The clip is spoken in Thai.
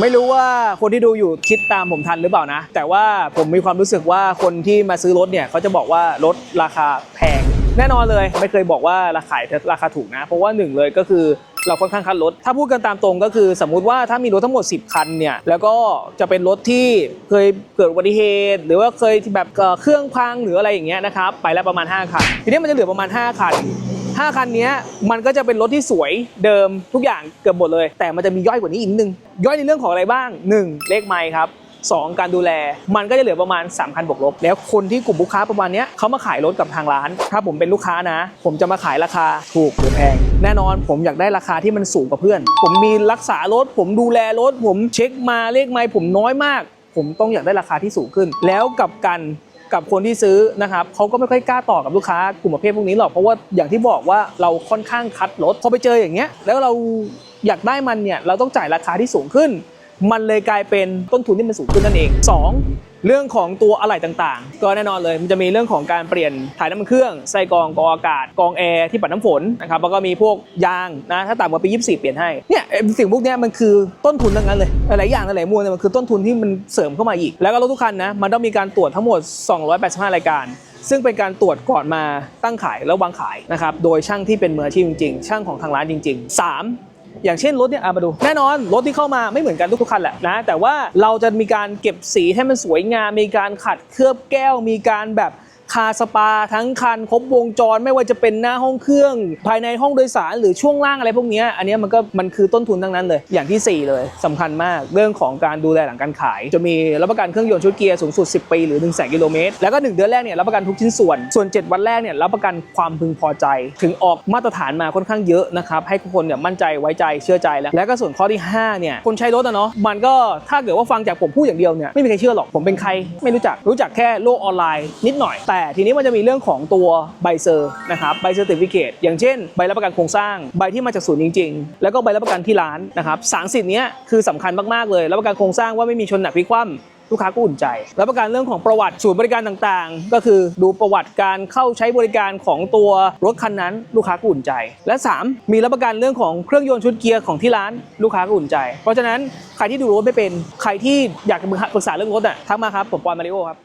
ไม่รู้ว่าคนที่ดูอยู่คิดตามผมทันหรือเปล่านะ แต่ว่าผมมีความรู้สึกว่าคนที่มาซื้อรถเนี่ยเขาจะบอกว่ารถราคาแพง แน่นอนเลยไม่เคยบอกว่าราคาราคาถูกนะ เพราะว่าหนึ่งเลยก็คือเราค่อนข้างคัดรถ ถ้าพูดกันตามตรงก็คือ สมมุติว่าถ้ามีรถทั้งหมด 10 คันเนี่ย แล้วก็จะเป็นรถที่เคยเกิดอุบัติเหตุ หรือว่าเคยแบบเอ่อเครื่องพังหรืออะไรอย่างเงี้ยนะครับ ไปแล้วประมาณ 5 คัน ทีนี้มันจะเหลือประมาณ 5 คัน 5คันนี้มันก็จะเป็นรถที่สวยเดิมทุกอย่างเกือบหมดเลย แต่มันจะมีย่อยกว่านี้อีกนิดนึง ย่อยในเรื่องของอะไรบ้าง 1 เลขไมค์ครับ 2 การดูแลมันก็จะเหลือประมาณ3คันบวกลบ แล้วคนที่กลุ่มลูกค้าประมาณนี้เขามาขายรถกับทางร้าน ถ้าผมเป็นลูกค้านะ ผมจะมาขายราคาถูกหรือแพง แน่นอนผมอยากได้ราคาที่มันสูงกว่าเพื่อน ผมมีรักษารถ ผมดูแลรถ ผมเช็คมาเลขไมค์ผมน้อยมาก ผมต้องอยากได้ราคาที่สูงขึ้น แล้วกับกัน กับคนที่ซื้อนะครับเขาก็ไม่ค่อยกล้าต่อกับลูกค้ากลุ่มประเภทพวกนี้หรอกเพราะว่าอย่างที่บอกว่าเราค่อนข้างคัดรถพอไปเจออย่างเงี้ยแล้วเราอยากได้มันเนี่ยเราต้องจ่ายราคาที่สูงขึ้น มันเลยกลายเป็นต้นทุนที่มันสูงขึ้นนั่นเอง 2. เรื่องของตัวอะไหล่ต่างๆ ก็แน่นอนเลยมันจะมีเรื่องของการเปลี่ยนถ่ายน้ำมันเครื่องใส่กรองกรองอากาศกรองแอร์ที่ปัดน้ำฝนนะครับแล้วก็มีพวกยางนะถ้าต่ำกว่าปี 24 เปลี่ยนให้เนี่ยสิ่งพวกนี้มันคือต้นทุนทั้งนั้นเลยหลายๆอย่างหลายๆมวลเนี่ยมันคือต้นทุนที่มันเสริมเข้ามาอีก แล้วก็รถทุกคันนะมันต้องมีการตรวจทั้งหมด 285 รายการซึ่งเป็นการตรวจก่อนมาตั้งขายแล้ววางขายนะครับ โดยช่างที่เป็นมืออาชีพจริงๆ ช่างของทางร้านจริง ๆ 3 อย่างเช่นรถเนี่ยมาดู แน่นอนรถที่เข้ามาไม่เหมือนกันทุกๆคันแหละนะแต่ว่าเราจะมีการเก็บสีให้มันสวยงาม มีการขัดเคลือบแก้วมีการแบบ คาสปาทั้งคันครบวงจรไม่ว่าจะเป็นหน้าห้องเครื่อง ภายในห้องโดยสารหรือช่วงล่างอะไรพวกนี้อันนี้มันก็มันคือต้นทุนทั้งนั้นเลย อย่างทีสี่4 เลยสำคัญมากเรื่องของการดูแลหลังการขาย จะมีรับประกันเครื่องยนต์ชุดเกียร์สูงสุด 10 ปีหรือ1 0 0 0 0กิโลเมตรแล้วก็ 1 เดือนแรกเนี่ยรับประกันทุกชิ้นส่วน ส่วน 7 วันแรกเนี่ยรับประกันความพึงพอใจ ถึงออกมาตรฐานมาค่อนข้างเยอะนะครับให้ทุกคนเนี่ยมั่นใจไว้ใจเชื่อใจแล้วแล้วก็ส่วนข้อที่ห้าเนี่ยคนใช้รถอะเนาะมันก็ถ้าเกิดว่าฟังจากผมพูดอย่างเดียวเนี่ยไม่มีใครเชื่อหรอกผมเป็นใครไม่รู้จักรู้จักแค่โลกออนไลน์นิดหน่อยแแต่ทีนี้มันจะมีเรื่องของตัวใบเซอร์นะครับใบเซอร์ติฟิเคตอย่างเช่นใบรับประกันโครงสร้างใบที่มาจากศูนย์จริง ๆ แล้วก็ใบรับประกันที่ร้านนะครับสารสิทธิ์เนี้ยคือสำคัญมากๆเลยรับประกันโครงสร้างว่าไม่มีชนหนักพิกคว่ำลูกค้าก็อุ่นใจรับประกันเรื่องของประวัติศูนย์บริการต่างๆ ก็คือดูประวัติการเข้าใช้บริการของตัวรถคันนั้น ลูกค้าก็อุ่นใจ และ 3 มีรับประกันเรื่องของเครื่องยนต์ชุดเกียร์ของที่ร้านลูกค้าก็อุ่นใจ เพราะฉะนั้นใครที่ดูรถไม่เป็นใครที่อยากปรึกษาเรื่องรถอะทักมาครับผมปอนมาริโอครับ